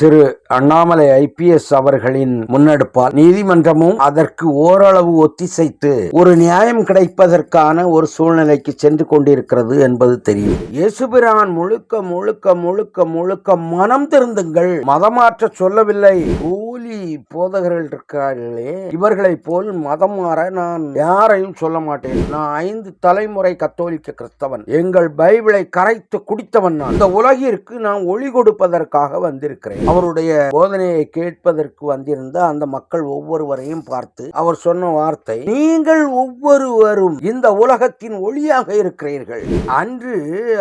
Thiru Annamalai IPS அவர்களின் முன்னெடுப்பால் நீதிமன்றமும் அதற்கு ஓரளவு ஒத்திசைத்து ஒரு நியாயம் கிடைப்பதற்கான ஒரு சூழ்நிலைக்கு சென்று கொண்டிருக்கிறது என்பது தெரியும். இயேசுபிரான் முழுக்க முழுக்க முழுக்க முழுக்க மனம் திருந்துங்கள். மதமாற்ற சொல்லவில்லை. கூலி போதகர்கள் இருக்கார்களே. இவர்களைப் போல் மதம் மாற நான் யாரையும் சொல்ல மாட்டேன். நான் ஐந்து தலைமுறை கத்தோலிக்க கிறிஸ்தவன். எங்கள் பைபிளை கரைத்து குடித்தவன் நான். இந்த உலகிற்கு நான் ஒளி கொடுப்பதற்காக வந்திருக்கிறேன். அவருடைய போதனையை கேட்பதற்கு வந்திருந்த அந்த மக்கள் ஒவ்வொருவரையும் பார்த்து அவர் சொன்ன வார்த்தை நீங்கள் ஒவ்வொருவரும் இந்த உலகத்தின் ஒளியாக இருக்கிறீர்கள். அன்று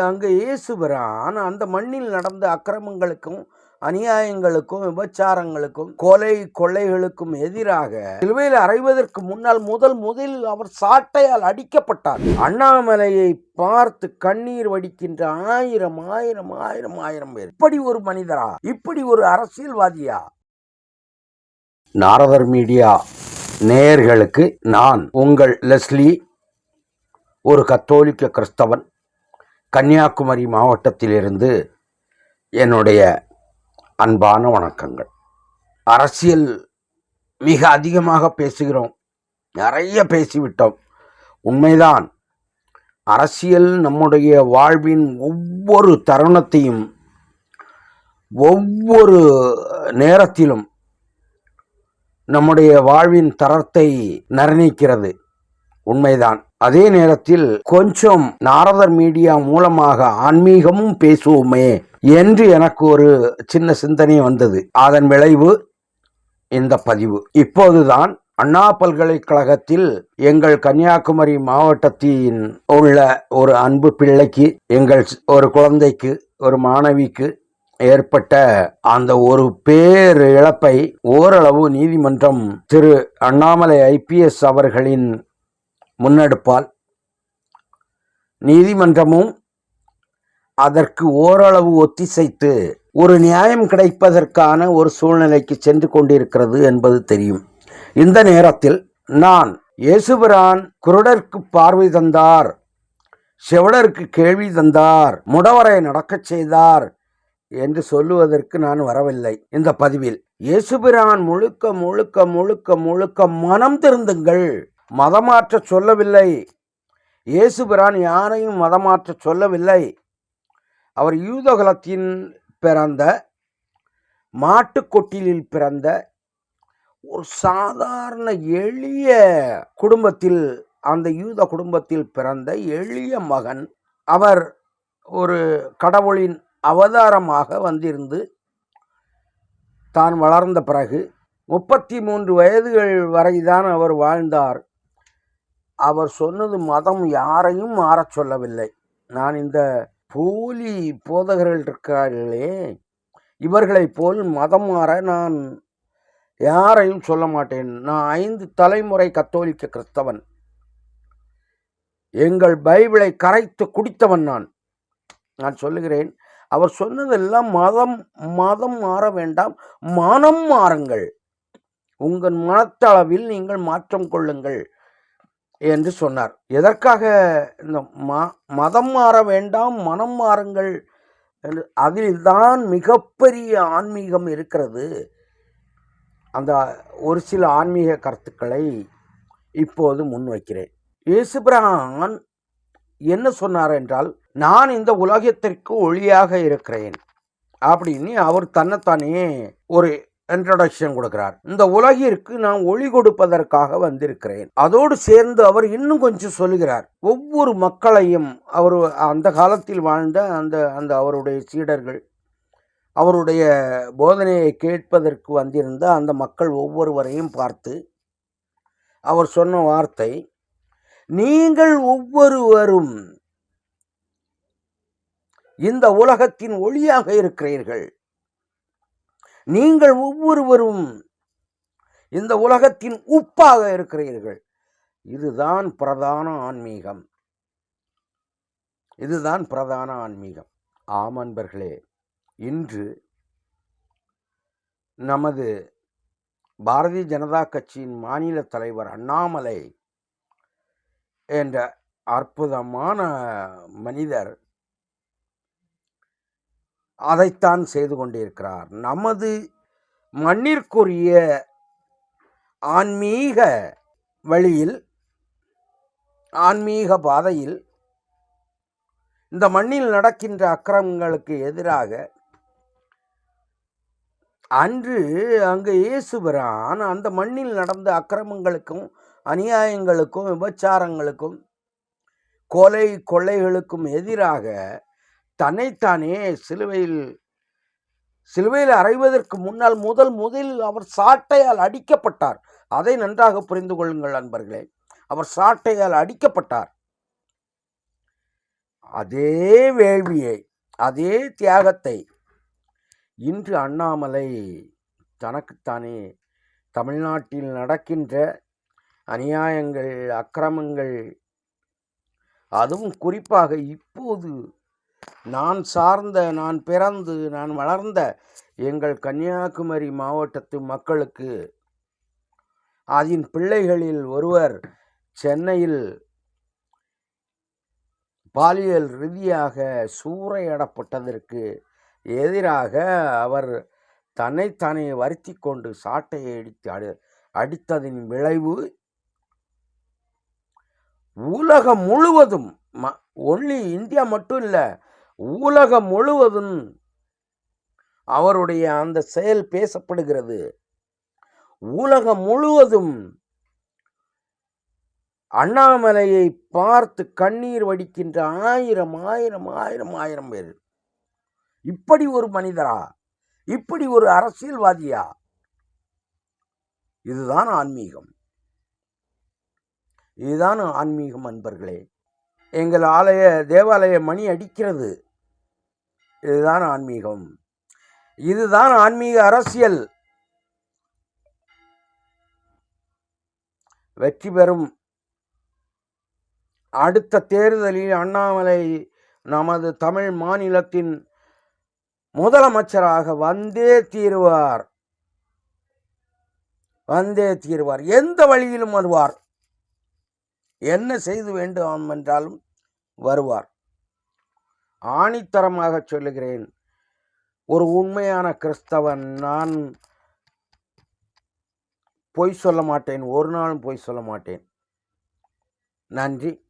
அங்கு இயேசுபிரான் அந்த மண்ணில் நடந்த அக்கிரமங்களுக்கும் அநியாயங்களுக்கும் விபச்சாரங்களுக்கும் கொலை கொள்ளைகளுக்கும் எதிராக சிலுவையில் அறைவதற்கு முன்னால் முதல் முதலில் அவர் சாட்டையால் அடிக்கப்பட்டார். அண்ணாமலையை பார்த்து கண்ணீர் வடிக்கின்ற ஆயிரம் ஆயிரம் ஆயிரம் ஆயிரம் பேர். இப்படி ஒரு மனிதரா? இப்படி ஒரு அரசியல்வாதியா? நாரதர் மீடியா நேயர்களுக்கு நான் உங்கள் லெஸ்லி ஒரு கத்தோலிக்க கிறிஸ்தவன் கன்னியாகுமரி மாவட்டத்திலிருந்து என்னுடைய அன்பான வணக்கங்கள். அரசியல் மிக அதிகமாக பேசுகிறோம். நிறைய பேசிவிட்டோம். உண்மைதான். அரசியல் நம்முடைய வாழ்வின் ஒவ்வொரு தருணத்தையும் ஒவ்வொரு நேரத்திலும் நம்முடைய வாழ்வின் தரத்தை நிர்ணயிக்கிறது. உண்மைதான். அதே நேரத்தில் கொஞ்சம் நாரதர் மீடியா மூலமாக ஆன்மீகமும் பேசுவோமே. என்று எனக்கு ஒரு சின்ன சிந்தனை வந்தது. அதன் விளைவு இந்த பதிவு. இப்போதுதான் அண்ணா பல்கலைக்கழகத்தில் எங்கள் கன்னியாகுமரி மாவட்டத்தின் உள்ள ஒரு அன்பு பிள்ளைக்கு எங்கள் ஒரு குழந்தைக்கு ஒரு மாணவிக்கு ஏற்பட்ட அந்த ஒரு பேர் இழப்பை ஓரளவு நீதிமன்றம் திரு அண்ணாமலை ஐபிஎஸ் அவர்களின் முன்னெடுப்பால் நீதிமன்றமும் அதற்கு ஓரளவு ஒத்திசைத்து ஒரு நியாயம் கிடைப்பதற்கான ஒரு சூழ்நிலைக்கு சென்று கொண்டிருக்கிறது என்பது தெரியும். இந்த நேரத்தில் நான் இயேசுபிரான் குருடருக்கு பார்வை தந்தார் செவடருக்கு கேள்வி தந்தார் முடவரை நடக்கச் செய்தார் என்று சொல்லுவதற்கு நான் வரவில்லை. இந்த பதிவில் இயேசுபிரான் முழுக்க முழுக்க முழுக்க முழுக்க மனம் திருந்துங்கள். மதமாற்ற சொல்லவில்லை. இயேசுபிரான் யாரையும் மதமாற்ற சொல்லவில்லை. அவர் யூதகலத்தின் பிறந்த மாட்டுக்கொட்டிலில் பிறந்த ஒரு சாதாரண எளிய குடும்பத்தில் அந்த யூத குடும்பத்தில் பிறந்த எளிய மகன் அவர் ஒரு கடவுளின் அவதாரமாக வந்திருந்து தான் வளர்ந்த பிறகு முப்பத்தி மூன்று வயதுகள் வரைதான் அவர் வாழ்ந்தார். அவர் சொன்னது மதம் யாரையும் மாறச் சொல்லவில்லை. நான் இந்த போலி போதகர்கள் இருக்கிறார்களே இவர்களைப் போல் மதம் மாற நான் யாரையும் சொல்ல மாட்டேன். நான் ஐந்து தலைமுறை கத்தோலிக்க கிறிஸ்தவன். எங்கள் பைபிளை கரைத்து குடித்தவன் நான். நான் சொல்லுகிறேன் அவர் சொன்னதெல்லாம் மதம் மதம் மாற வேண்டாம் மனம் மாறுங்கள். உங்கள் மனத்தளவில் நீங்கள் மாற்றம் கொள்ளுங்கள். என்று சொன்னார். எதற்காக? இந்த ம மதம் மாற வேண்டாம் மனம் மாறுங்கள். என்று அதில்தான் மிகப்பெரிய ஆன்மீகம் இருக்கிறது. அந்த ஒரு சில ஆன்மீக கருத்துக்களை இப்போது முன்வைக்கிறேன். இயேசுபிரான் என்ன சொன்னார் என்றால் நான் இந்த உலகத்திற்கு ஒளியாக இருக்கிறேன். அப்படின்னு அவர் தன்னைத்தானே ஒரு இன்ட்ரடக்ஷன் கொடுக்கிறார். இந்த உலகிற்கு நான் ஒளி கொடுப்பதற்காக வந்திருக்கிறேன். அதோடு சேர்ந்து அவர் இன்னும் கொஞ்சம் சொல்லுகிறார். ஒவ்வொரு மக்களையும் அவர் அந்த காலத்தில் வாழ்ந்த அந்த அந்த அவருடைய சீடர்கள் அவருடைய போதனையை கேட்பதற்கு வந்திருந்த அந்த மக்கள் ஒவ்வொருவரையும் பார்த்து அவர் சொன்ன வார்த்தை நீங்கள் ஒவ்வொருவரும் இந்த உலகத்தின் ஒளியாக இருக்கிறீர்கள். நீங்கள் ஒவ்வொருவரும் இந்த உலகத்தின் உப்பாக இருக்கிறீர்கள். இதுதான் பிரதான ஆன்மீகம். இதுதான் பிரதான ஆன்மீகம். ஆம் அன்பர்களே இன்று நமது பாரதிய ஜனதா கட்சியின் மாநில தலைவர் அண்ணாமலை என்ற அற்புதமான மனிதர் அதைத்தான் செய்து கொண்டிருக்கிறார். நமது மண்ணிற்குரிய ஆன்மீக வழியில் ஆன்மீக பாதையில் இந்த மண்ணில் நடக்கின்ற அக்கிரமங்களுக்கு எதிராக அன்று அங்கு இயேசுபிரான் அந்த மண்ணில் நடந்த அக்கிரமங்களுக்கும் அநியாயங்களுக்கும் விபச்சாரங்களுக்கும் கொலை கொள்ளைகளுக்கும் எதிராக தன்னைத்தானே சிலுவையில் சிலுவையில் அறைவதற்கு முன்னால் முதல் முதலில் அவர் சாட்டையால் அடிக்கப்பட்டார். அதை நன்றாக புரிந்து கொள்ளுங்கள் அன்பர்களே. அவர் சாட்டையால் அடிக்கப்பட்டார். அதே வேள்வியை அதே தியாகத்தை இன்று அண்ணாமலை தனக்குத்தானே தமிழ்நாட்டில் நடக்கின்ற அநியாயங்கள் அக்கிரமங்கள் அதுவும் குறிப்பாக இப்போது நான் சார்ந்த நான் பிறந்து நான் வளர்ந்த எங்கள் கன்னியாகுமரி மாவட்டத்து மக்களுக்கு அதன் பிள்ளைகளில் ஒருவர் சென்னையில் பாலியல் ரீதியாக சூறையாடப்பட்டதற்கு எதிராக அவர் தன்னைத்தானே வருத்தி கொண்டு சாட்டையை அடித்து அடி அடித்ததின் விளைவு உலகம் முழுவதும் ம ஒன்லி இந்தியா மட்டும் இல்லை உலகம் முழுவதும் அவருடைய அந்த செயல் பேசப்படுகிறது. உலகம் முழுவதும் அண்ணாமலையை பார்த்து கண்ணீர் வடிக்கின்ற ஆயிரம் ஆயிரம் ஆயிரம் ஆயிரம் பேர். இப்படி ஒரு மனிதரா? இப்படி ஒரு அரசியல்வாதியா? இதுதான் ஆன்மீகம். இதுதான் ஆன்மீகம் அன்பர்களே. எங்கள் ஆலய தேவாலய மணி அடிக்கிறது. இதுதான் ஆன்மீகம். இதுதான் ஆன்மீக அரசியல். வெற்றி பெறும். அடுத்த தேர்தலில் அண்ணாமலை நமது தமிழ் மாநிலத்தின் முதலமைச்சராக வந்தே தீருவார். வந்தே தீருவார். எந்த வழியிலும் வருவார். என்ன செய்து வேண்டும் என்றாலும் வருவார். ஆணித்தரமாக சொல்லுகிறேன். ஒரு உண்மையான கிறிஸ்தவன் நான் பொய் சொல்ல மாட்டேன் ஒரு நாளும் பொய் சொல்ல மாட்டேன். நன்றி.